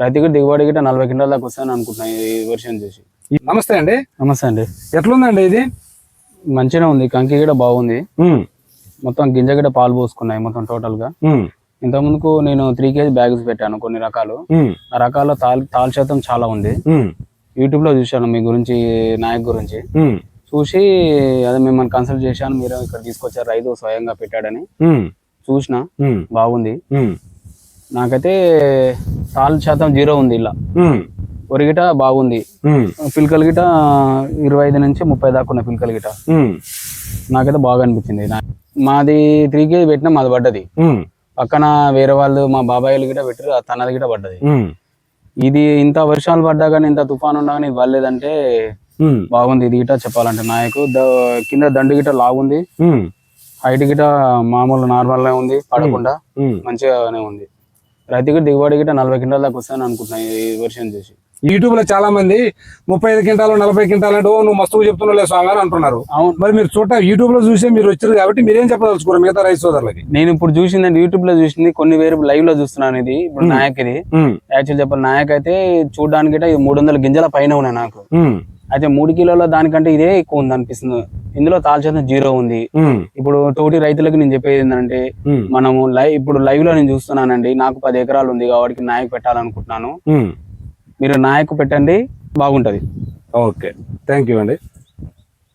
రైతుకి దిగుబడి గిట్ట నలభై క్వింటాల దాకా వస్తాయని అనుకుంటున్నాను ఈ వర్షం చూసి. నమస్తే అండి. నమస్తే అండి. ఎట్లుందండి ఇది? మంచిగా ఉంది. కంకి కూడా బాగుంది. మొత్తం గింజ గిట్ట పాలు పోసుకున్నాయి మొత్తం టోటల్గా. ఉమ్, ఇంత ముందుకు నేను త్రీ కేజీ బ్యాగ్స్ పెట్టాను కొన్ని రకాలు. ఆ రకాల తాల్ తాల్ శాతం చాలా ఉంది. యూట్యూబ్లో చూశాను మీ గురించి నాయక్ గురించి. చూసి అదే మిమ్మల్ని కన్సల్ట్ చేశాను. మీరు ఇక్కడ తీసుకొచ్చారు. రైతు స్వయంగా పెట్టాడని. చూసిన. బాగుంది. నాకైతే తాల్ శాతం జీరో ఉంది ఇలా. ఒరిగిట బాగుంది. పిలకలు గిట ఇరవై ఐదు నుంచి ముప్పై దాకా ఉన్న పిలకలు గిట. నాకైతే బాగా అనిపించింది. మాది త్రీ కేజీ పెట్టినా మాది పడ్డది. పక్కన వేరే వాళ్ళు మా బాబాయిలు గిట పెట్టారు తనది గిట పడ్డది. ఇది ఇంత వర్షాలు పడ్డా కానీ ఇంత తుఫాన్ ఉన్నా కానీ ఇది పడలేదంటే బాగుంది ఇది గిట చెప్పాలంటే. నాయకు కింద దండు గిట లాగుంది. హైట్ గిట మామూలు నార్మల్గా ఉంది పడకుండా. మంచిగానే ఉంది. రైతుకి దిగుబడి గిట నలభై క్వింటాల దాకా వస్తాయని అనుకుంటున్నాను ఈ వర్షం చూసి. యూట్యూబ్లో చాలా మంది ముప్పై ఐదు క్వింటాలు నలభై క్వింటాలు అంటే నువ్వు మస్తుగా చెప్తున్నావు స్వామి అని అంటున్నారు. అవును. మరి మీరు చూడ యూట్యూబ్లో చూసే మీరు వచ్చారు కాబట్టి మీరేం చెప్పదలుచుకోరు మిగతా రైతు సోదరులకి. నేను ఇప్పుడు చూసింది యూట్యూబ్లో చూసింది కొన్ని వేరు లైవ్లో చూస్తున్నాను ఇది ఇప్పుడు నాయక్ ఇది. యాక్చువల్ చెప్పాలి నాయక్ అయితే చూడడానికి గిట్ట మూడు వందల గింజల పైన ఉన్నాయి నాకు. అయితే మూడు కిలోల దానికంటే ఇదే ఎక్కువ ఉంది అనిపిస్తుంది ఇందులో తాల్చేతం జీరో ఉంది. ఇప్పుడు తోటి రైతులకు నేను చెప్పేది ఏంటంటే మనము లైవ్ ఇప్పుడు లైవ్లో నేను చూస్తున్నానండి నాకు పది ఎకరాలు ఉంది కాబట్టి నాయక్ పెట్టాలనుకుంటున్నాను. మీరు నాయకు పెట్టండి బాగుంటది. ఓకే. థ్యాంక్ యూ అండి.